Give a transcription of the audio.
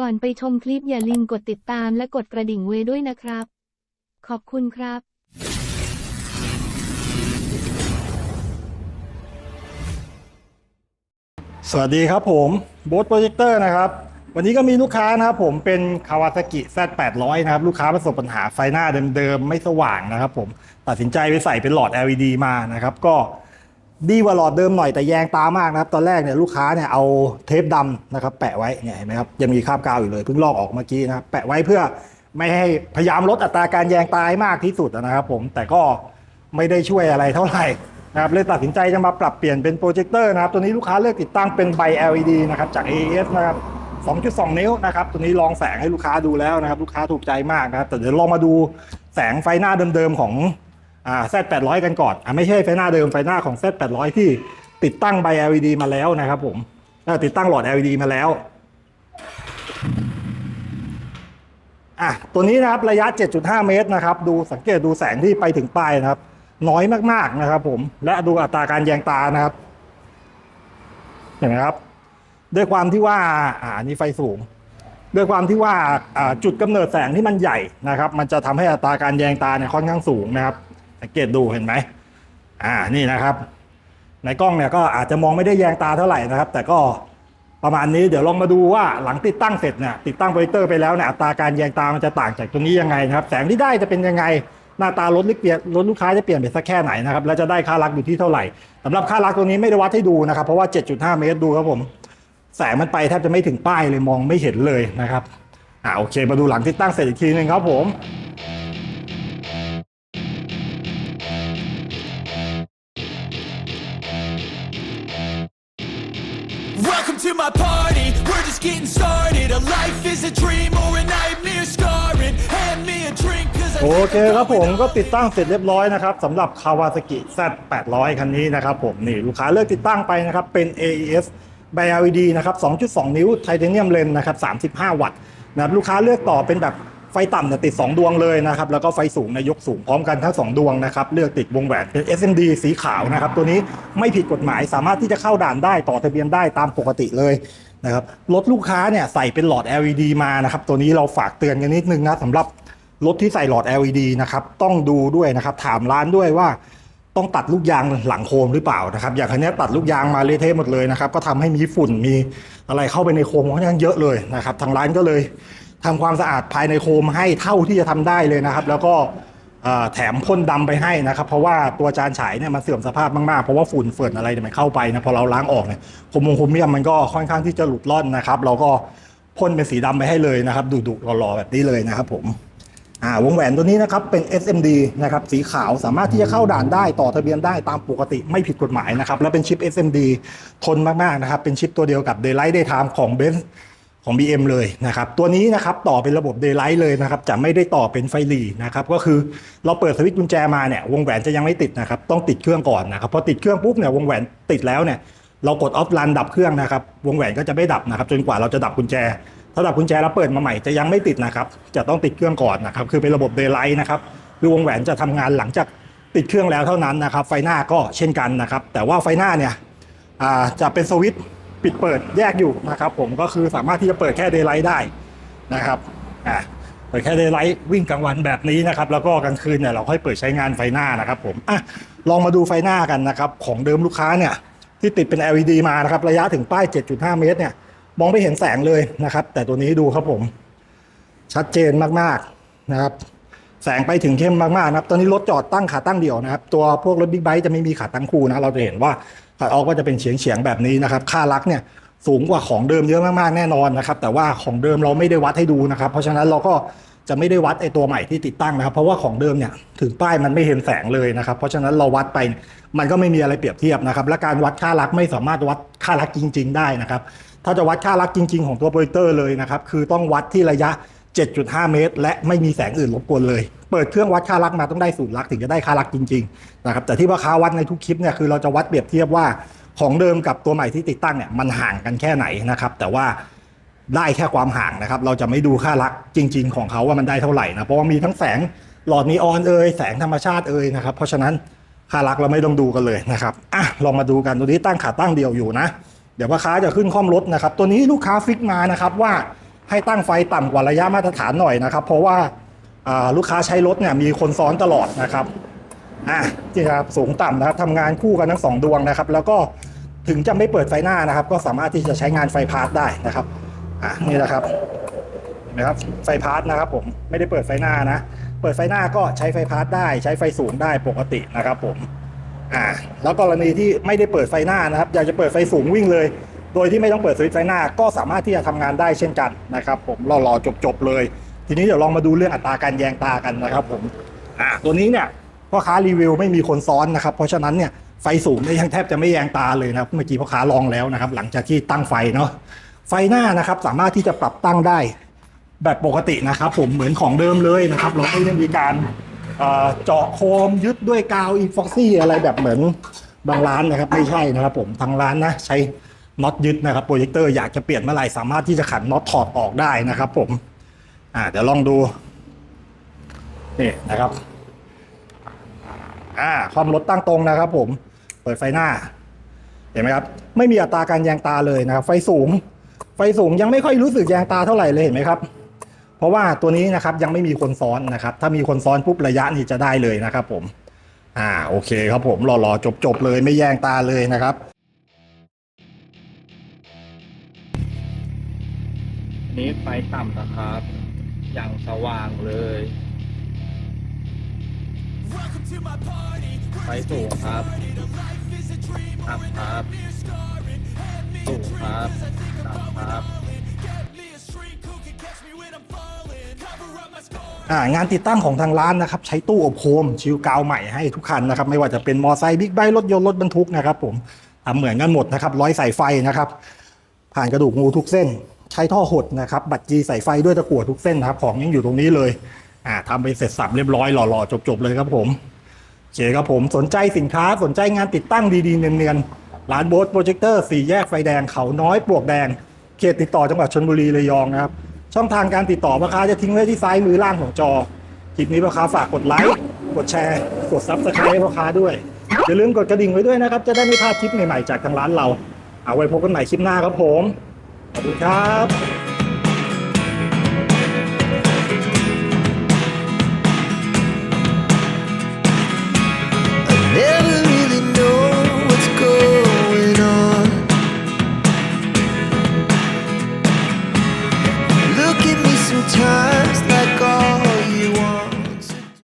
ก่อนไปชมคลิปอย่าลืมกดติดตามและกดกระดิ่งไว้ด้วยนะครับ ขอบคุณครับสวัสดีครับผมโบสโปรเจคเตอร์นะครับ วันนี้ก็มีลูกค้านะครับผมเป็นคาวาซากิ Z800 นะครับ ลูกค้าประสบปัญหาไฟหน้าเดิมๆ ไม่สว่างนะครับผมตัดสินใจไปใส่เป็นหลอด LED มานะครับ ก็ ดีกว่าหลอดเดิมหน่อยแต่แยงตามากนะครับ ตอนแรกเนี่ยลูกค้าเนี่ยเอาเทปดำนะครับ แปะไว้เนี่ยเห็นไหมครับยังมีคราบกาวอยู่เลยเพิ่งลอกออกเมื่อกี้นะครับ แปะไว้เพื่อไม่ให้พยายามลดอัตราการแยงตายมากที่สุดนะครับ ผมแต่ก็ไม่ได้ช่วยอะไรเท่าไหร่นะครับเลยตัดสินใจจะมาปรับเปลี่ยนเป็นโปรเจคเตอร์นะครับตัวนี้ลูกค้าเลือกติดตั้งเป็นใบ LED นะครับจาก AES นะครับ 2.2 นิ้วนะครับตัวนี้ลองแสงให้ลูกค้าดูแล้วนะครับ ลูกค้าถูกใจมากนะครับแต่เดี๋ยวลองมาดูแสงไฟหน้าเดิมๆของ อ่า Z800 กันก่อนอ่าไม่ใช่ไฟหน้าเดิมไฟหน้าของ Z800 ที่ติดตั้งใบ LED มาแล้วนะครับผมติดตั้งหลอด LED มาแล้วอะตัวนี้นะครับระยะ 7.5 เมตรนะครับ ดูสังเกตดูแสงที่ไปถึงปลายนะครับ น้อยมากๆนะครับผมและดูอัตราการแยงตานะครับ เห็นไหมครับ ด้วยความที่ว่าอ่านี่ไฟสูง ด้วยความที่ว่าอ่าจุดกำเนิดแสงที่มันใหญ่นะครับ มันจะทำให้อัตราการแยงตาเนี่ยค่อนข้างสูงนะครับ สังเกตดูเห็นไหมอ่านี่นะครับ ในกล้องเนี่ยก็อาจจะมองไม่ได้แยงตาเท่าไหร่นะครับ แต่ก็ประมาณนี้เดี๋ยวลองมาดูว่าหลังติดตั้งเสร็จเนี่ยติดตั้งโปรเจคเตอร์ไปแล้วเนี่ยอัตราการแยงตามันจะต่างจากตัวนี้ยังไงนะครับ แสงที่ได้จะเป็นยังไงหน้าตารถลิเปลี่ยนรถลูกค้าจะเปลี่ยนไปสักแค่ไหนนะครับแล้วจะได้ค่ารักอยู่ที่เท่าไหร่สำหรับค่ารักตัวนี้ไม่ได้วัดให้ดูนะครับ เพราะว่า 7.5 เมตรดูครับผมแสงมันไปแทบจะไม่ถึงป้ายเลยมองไม่เห็นเลยนะครับอ่าโอเค มาดูหลังติดตั้งเสร็จอีกทีนึงครับผม to my party, we're just getting started. A life is a dream or a nightmare scarring. Hand me a drink, cause I โอเคครับผมก็ติดตั้งเสร็จเรียบร้อยนะครับสำหรับ Kawasaki Z800 คันนี้นะครับผมนี่ลูกค้าเลือกติดตั้งไปนะครับเป็น AES ใบ LED นะครับ 2.2 นิ้วไทเทเนียมเลนนะครับ 35 วัตต์นะครับลูกค้าเลือกต่อเป็นแบบ ไฟต่ำเนี่ยติด 2 ดวงเลยนะครับ แล้วก็ไฟสูงเนยกสูงพร้อมกันทั้ง 2 ดวงนะครับ เลือกติดวงแหวนเป็น SMD สีขาวนะครับ ตัวนี้ไม่ผิดกฎหมายสามารถที่จะเข้าด่านได้ต่อทะเบียนได้ตามปกติเลยนะครับรถลูกค้าเนี่ยใส่เป็นหลอด LED มานะครับ ตัวนี้เราฝากเตือนกันนิดนึงนะสำหรับรถที่ใส่หลอด LED นะครับต้องดูด้วยนะครับ ถามร้านด้วยว่าต้องตัดลูกยางหลังโคมหรือเปล่านะครับ อย่างคันนี้ตัดลูกยางมาเละเทะหมดเลยนะครับ ก็ทำให้มีฝุ่นมีอะไรเข้าไปในโคมค่อนข้างเยอะเลยนะครับ ทางร้านก็เลย ทำความสะอาดภายในโคมให้เท่าที่จะทำได้เลยนะครับ แล้วก็แถมพ่นดำไปให้นะครับ เพราะว่าตัวจานฉายเนี่ยมันเสื่อมสภาพมากๆ เพราะว่าฝุ่นเฟิร์นอะไรเนี่ยมันเข้าไปนะพอเราล้างออกเนี่ยโคมงโคมเมียมมันก็ค่อนข้างที่จะหลุดล่อนนะครับ เราก็พ่นเป็นสีดำไปให้เลยนะครับดุๆหล่อๆแบบนี้เลยนะครับ ผมอ่าวงแหวนตัวนี้นะครับเป็น SMD นะครับสีขาวสามารถที่จะเข้าด่านได้ต่อทะเบียนได้ตามปกติไม่ผิดกฎหมายนะครับ และเป็นชิป SMD ทนมากๆนะครับเป็นชิปตัวเดียวกับ Daylight Daytime ของ b e n z ของ BM เลยนะครับ ตัวนี้นะครับต่อเป็นระบบ Daylight เลยนะครับจะไม่ได้ต่อเป็นไฟหลีนะครับก็คือเราเปิดสวิตช์กุญแจมาเนี่ยวงแหวนจะยังไม่ติดนะครับต้องติดเครื่องก่อนนะครับพอติดเครื่องปุ๊บเนี่ยวงแหวนติดแล้วเนี่ยเรากดออฟรันดับเครื่องนะครับวงแหวนก็จะไม่ดับนะครับจนกว่าเราจะดับกุญแจ ถ้าดับกุญแจแล้วเปิดมาใหม่จะยังไม่ติดนะครับจะต้องติดเครื่องก่อนนะครับคือเป็นระบบ Daylight นะครับคือวงแหวนจะทำงานหลังจากติดเครื่องแล้วเท่านั้นนะครับไฟหน้าก็เช่นกันนะครับแต่ว่าไฟหน้าเนี่ยจะเป็นสวิตช์ ปิดเปิดแยกอยู่นะครับผมก็คือสามารถที่จะเปิดแค่ Daylight ได้นะครับอ่าเปิดแค่ Daylight วิ่งกลางวันแบบนี้นะครับแล้วก็กลางคืนเนี่ยเราค่อยเปิดใช้งานไฟหน้านะครับผมอะลองมาดูไฟหน้ากันนะครับของเดิมลูกค้าเนี่ยที่ติดเป็น LED มานะครับระยะถึงป้าย 7.5 เมตรเนี่ยมองไม่เห็นแสงเลยนะครับ แต่ตัวนี้ดูครับผม ชัดเจนมากๆนะครับ แสงไปถึงเข้มมากๆนะครับ ตอนนี้รถจอดตั้งขาตั้งเดี่ยวนะครับ ตัวพวกรถบิ๊กไบค์จะไม่มีขาตั้งคู่นะ เราจะเห็นว่า ขาออกก็จะเป็นเฉียงเฉียงๆแบบนี้นะครับ ค่าลักเนี่ยสูงกว่าของเดิมเยอะมากๆแน่นอนนะครับ แต่ว่าของเดิมเราไม่ได้วัดให้ดูนะครับ เพราะฉะนั้นเราก็จะไม่ได้วัดไอตัวใหม่ที่ติดตั้งนะครับ เพราะว่าของเดิมเนี่ยถึงป้ายมันไม่เห็นแสงเลยนะครับ เพราะฉะนั้นเราวัดไปมันก็ไม่มีอะไรเปรียบเทียบนะครับ และการวัดค่าลักไม่สามารถวัดค่าลักจริง ๆ ได้นะครับ ถ้าจะวัดค่าลักจริง ๆ ของตัวโปรเจคเตอร์เลยนะครับ คือต้องวัดที่ระยะ 7.5 เมตร และไม่มีแสงอื่นรบกวนเลย เปิดเครื่องวัดค่าลักมาต้องได้ศูนย์ลักถึงจะได้ค่าลักจริงๆนะครับแต่ที่ว่าค่าวัดในทุกคลิปเนี่ยคือเราจะวัดเปรียบเทียบว่าของเดิมกับตัวใหม่ที่ติดตั้งเนี่ยมันห่างกันแค่ไหนนะครับแต่ว่าได้แค่ความห่างนะครับ เราจะไม่ดูค่าลักจริง ๆ ของเขาว่ามันได้เท่าไหร่นะเพราะว่ามีทั้งแสงหลอดนีออนเอ่ยแสงธรรมชาติเอ่ยนะครับเพราะฉะนั้นค่าลักเราไม่ต้องดูกันเลยนะครับอะลองมาดูกันตัวนี้ตั้งขาตั้งเดียวอยู่นะ เดี๋ยวพ่อค้าจะขึ้นข้อมรถนะครับ ตัวนี้ลูกค้าฟิกมานะครับว่า ให้ตั้งไฟต่ำกว่าระยะมาตรฐานหน่อยนะครับ เพราะว่าลูกค้าใช้รถเนี่ยมีคนซ้อนตลอดนะครับอะนี่ครับสูงต่ำนะครับทำงานคู่กันทั้งสองดวงนะครับ แล้วก็ถึงจะไม่เปิดไฟหน้านะครับ ก็สามารถที่จะใช้งานไฟพาร์ทได้นะครับอะนี่นะครับเห็นไหมครับไฟพาร์ทนะครับ ผมไม่ได้เปิดไฟหน้านะ เปิดไฟหน้าก็ใช้ไฟพาร์ทได้ ใช้ไฟสูงได้ปกตินะครับ ผมอ่าแล้วกรณีที่ไม่ได้เปิดไฟหน้านะครับ อยากจะเปิดไฟสูงวิ่งเลย โดยที่ไม่ต้องเปิดสวิตช์ไฟหน้าก็สามารถที่จะทำงานได้เช่นกันนะครับ ผมรอๆจบๆเลย ทีนี้เดี๋ยวลองมาดูเรื่องอัตราการแยงตากันนะครับ ผมอ่าตัวนี้เนี่ยพ่อค้ารีวิวไม่มีคนซ้อนนะครับ เพราะฉะนั้นเนี่ยไฟสูงเนี่ยยังแทบจะไม่แยงตาเลยนะครับเมื่อกี้พ่อค้าลองแล้วนะครับ หลังจากที่ตั้งไฟเนาะไฟหน้านะครับสามารถที่จะปรับตั้งได้แบบปกตินะครับ ผมเหมือนของเดิมเลยนะครับเราไม่ได้มีการเอ่อเจาะโคมยึดด้วยกาวอีฟ็อกซี่อะไรแบบเหมือนบางร้านนะครับ ไม่ใช่นะครับ ผมทางร้านนะใช้ น็อตยึดนะครับโปรเจคเตอร์อยากจะเปลี่ยนเมื่อไหร่สามารถที่จะขันน็อตถอดออกได้นะครับผมอ่าเดี๋ยวลองดูนี่นะครับอ่าความรถตั้งตรงนะครับผมเปิดไฟหน้า เห็นไหมครับ ไม่มีอัตราการแยงตาเลยนะครับ ไฟสูง ไฟสูงยังไม่ค่อยรู้สึกแยงตาเท่าไหร่เลยเห็นไหมครับ เพราะว่าตัวนี้นะครับยังไม่มีคนซ้อนนะครับ ถ้ามีคนซ้อนปุ๊บระยะนี่จะได้เลยนะครับผม อ่าโอเคครับผมรอๆจบๆเลยไม่แยงตาเลยนะครับ นี้ไฟต่ำนะครับ อย่างสว่างเลย ไฟสูงครับต่ำครับสูงครับต่ำครับอ่างานติดตั้งของทางร้านนะครับใช้ตู้อบโคมชิลกาวใหม่ให้ทุกคันนะครับไม่ว่าจะเป็นมอไซค์บิ๊กไบค์รถยนต์รถบรรทุกนะครับผมทำเหมือนกันหมดนะครับร้อยสายไฟนะครับ ผ่านกระดูกงูทุกเส้น ใช้ท่อหดนะครับบัตรจีใสายไฟด้วยตะกั่วทุกเส้นนะครับของยังอยู่ตรงนี้เลยอ่าทำไปเสร็จสับเรียบร้อยหล่อๆจบๆเลยครับผมโอเคครับผมสนใจสินค้าสนใจงานติดตั้งดีๆเนียนๆร้านโบสโปรเจคเตอร์สี่แยกไฟแดงเขาน้อยปลวกแดง เขตติดต่อจังหวัดชลบุรีระยองนะครับช่องทางการติดต่อพ่อค้าจะทิ้งไว้ที่ซ้ายมือล่างของจอคลิปนี้พ่อค้าฝากกดไลค์กดแชร์ กดซับสไครต์พ่อค้าด้วยอย่าลืมกดกระดิ่งไว้ด้วยนะครับ จะได้ไม่พลาดคลิปใหม่ๆจากทางร้านเรา เอาไว้พบกันใหม่คลิปหน้าครับผม ขอบคุณครับ